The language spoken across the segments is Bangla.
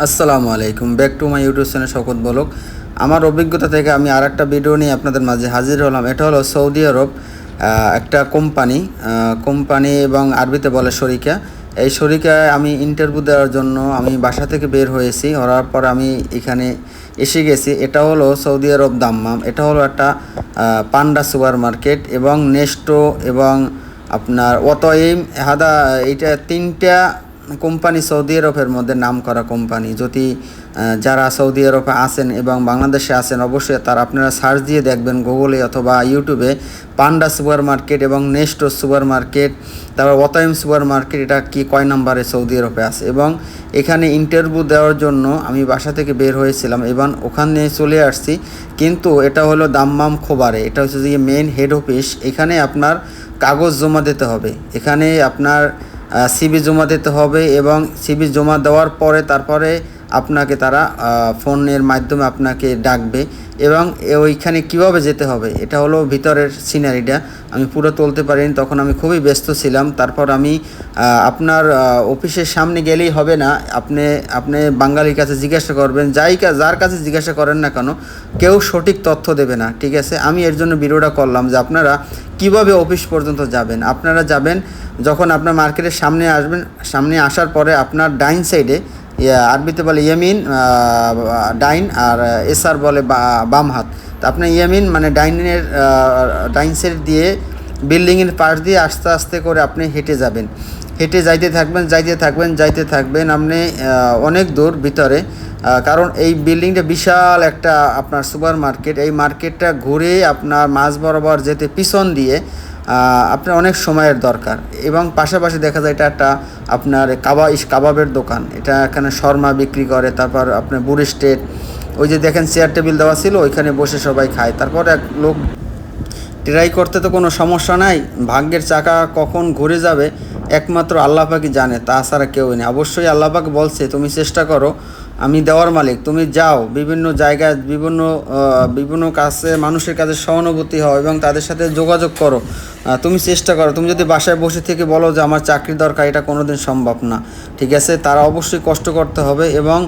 আসসালামু আলাইকুম। Back to my YouTube channel শকত বলক। আমার অভিজ্ঞতা থেকে আমি আর একটা ভিডিও নিয়ে আপনাদের মাঝে হাজির হলাম। এটা হলো সৌদি আরব একটা কোম্পানি কোম্পানি এবং আরবিতে বলে শরিকা। এই শরিকায় আমি ইন্টারভিউ দেওয়ার জন্য আমি বাসা থেকে বের হয়েছি। হওয়ার পর আমি এখানে এসে গেছি। এটা হলো সৌদি আরব দাম্মাম। এটা হলো একটা পান্ডা সুপার মার্কেট এবং নেস্টো এবং আপনার অতএম, হাদা, এইটা তিনটা কোম্পানি সৌদি আরবের মধ্যে নাম করা কোম্পানি। যদি যারা সৌদি আরবে আছেন এবং বাংলাদেশে আছেন, অবশ্যই তার আপনারা সার্চ দিয়ে দেখবেন গুগলে অথবা ইউটিউবে পান্ডা সুপার মার্কেট এবং নেস্টো সুপার মার্কেট তারপর ওতাইম সুপার মার্কেট এটা কি কয় নম্বরে সৌদি আরবে আছে। এবং এখানে ইন্টারভিউ দেওয়ার জন্য আমি বাসা থেকে বের হয়েছিলাম এবং ওখানে চলে আসছি। কিন্তু এটা হলো দাম্মাম খোবারে, এটা হচ্ছে যে মেন হেড অফিস এখানে আপনার কাগজ জমা দিতে হবে। এখানে আপনার সিবি জমা দিতে হবে এবং সিবি জমা দেওয়ার পরে তারপরে আপনাকে তারা ফোনের মাধ্যমে আপনাকে ডাকবে এবং ওইখানে কীভাবে যেতে হবে, এটা হলো ভিতরের সিনারিটা আমি পুরো তুলতে পারিনি, তখন আমি খুবই ব্যস্ত ছিলাম। তারপর আমি আপনার অফিসের সামনে গেলেই হবে না, আপনি আপনি বাঙালির কাছে জিজ্ঞাসা করবেন, যাই যার কাছে জিজ্ঞাসা করেন না কেন, কেউ সঠিক তথ্য দেবে না, ঠিক আছে? আমি এর জন্য ভিডিওটা করলাম যে আপনারা কীভাবে অফিস পর্যন্ত যাবেন? আপনারা যাবেন যখন আপনার মার্কেটের সামনে আসবেন, সামনে আসার পরে আপনার ডাইন সাইডে আরবিতে বলে ইয়েমিন ডাইন, আর এসআর বলে বাম হাত। তো আপনার ইয়েমিন মানে ডাইনের ডাইন সাইড দিয়ে বিল্ডিংয়ের পাশ দিয়ে আস্তে আস্তে করে আপনি হেঁটে যাবেন। হেঁটে যাইতে থাকবেন যাইতে থাকবেন যাইতে থাকবেন আপনি অনেক দূর ভিতরে কারণ এই বিল্ডিংটা বিশাল একটা আপনার সুপার মার্কেট এই মার্কেটটা ঘুরে আপনার মাঝ বরাবর যেতে পিছন দিয়ে আপনার অনেক সময়ের দরকার। এবং পাশাপাশি দেখা যায় এটা একটা আপনার কাবা ইস কাবাবের দোকান। এটা এখানে শর্মা বিক্রি করে, তারপর আপনার বুড়ি স্টেট। ওই যে দেখেন চেয়ার টেবিল দেওয়া ছিল, ওইখানে বসে সবাই খায়। তারপর এক লোক ট্রাই করতে তো কোনো সমস্যা নাই। ভাগ্যের চাকা কখন ঘুরে যাবে, একমাত্র আল্লাহ পাকই জানে, তাছাড়া কেউ নেই। অবশ্যই আল্লাহ পাক বলছে, তুমি চেষ্টা করো আমি দেওয়ার মালিক, তুমি যাও। বিভিন্ন জায়গায় বিভিন্ন বিভিন্ন কাছে মানুষের কাছে সহানুভূতি হও এবং তাদের সাথে যোগাযোগ করো। তুমি চেষ্টা করো। তুমি যদি বাসায় বসে থেকে বলো যে আমার চাকরি দরকার, এটা কোনোদিন সম্ভব না। ঠিক আছে? তারা অবশ্যই কষ্ট করতে হবে এবং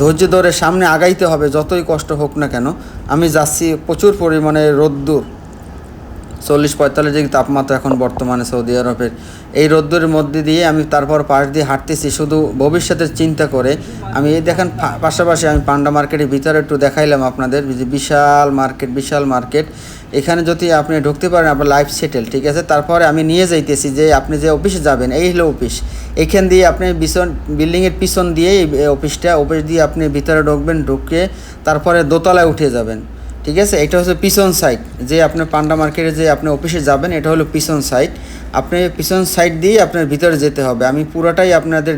ধৈর্য ধরে সামনে আগাইতে হবে, যতই কষ্ট হোক না কেন। আমি যাচ্ছি প্রচুর পরিমাণে রোদ্দুর। চল্লিশ পঁয়তাল্লিশ ডিগ্রি তাপমাত্রা এখন বর্তমানে সৌদি আরবের। এই রোদ্দুরের মধ্যে দিয়ে আমি তারপর পাশ দিয়ে হাঁটতেছি, শুধু ভবিষ্যতের চিন্তা করে। আমি এই দেখেন পাশাপাশি আমি পান্ডা মার্কেটের ভিতরে একটু দেখাইলাম আপনাদের যে বিশাল মার্কেট বিশাল মার্কেট। এখানে যদি আপনি ঢুকতে পারেন আপনার লাইফ সেটেল, ঠিক আছে? তারপরে আমি নিয়ে যাইতেছি যে আপনি যে অফিসে যাবেন, এই হলো অফিস। এখান দিয়ে আপনি পিছন বিল্ডিংয়ের পিছন দিয়ে অফিসটা, অফিস দিয়ে আপনি ভিতরে ঢুকবেন, ঢুকে তারপরে দোতলায় উঠে যাবেন। ঠিক আছে? এটা হচ্ছে পিছন সাইড যে আপনার পান্ডা মার্কেটে যে আপনি অফিসে যাবেন, এটা হলো পিছন সাইড আপনি পিছন সাইড দিয়ে আপনার ভিতরে যেতে হবে। আমি পুরোটাই আপনাদের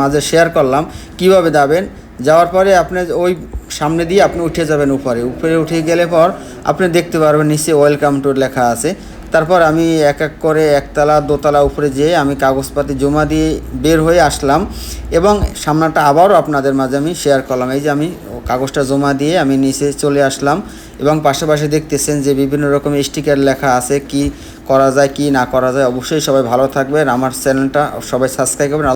মাঝে শেয়ার করলাম। কীভাবে যাবেন? যাওয়ার পরে আপনি ওই সামনে দিয়ে আপনি উঠে যাবেন উপরে। উপরে উঠে গেলে পর আপনি দেখতে পারবেন নিচে ওয়েলকাম টু লেখা আছে। তারপর আমি এক এক করে একতলা, দোতলা উপরে যেয়ে আমি কাগজপাতি জমা দিয়ে বের হয়ে আসলাম। এবং সামনাটা আবারও আপনাদের মাঝে আমি শেয়ার করলাম। এই যে আমি কাগজটা জমা দিয়ে আমি নিচে চলে আসলাম এবং পাশাপাশি দেখতেছেন যে বিভিন্ন রকম স্টিকার লেখা আছে, কি করা যায়, কি না করা যায়। অবশ্যই সবাই ভালো থাকবেন। আমার চ্যানেলটা সবাই সাবস্ক্রাইব করবেন।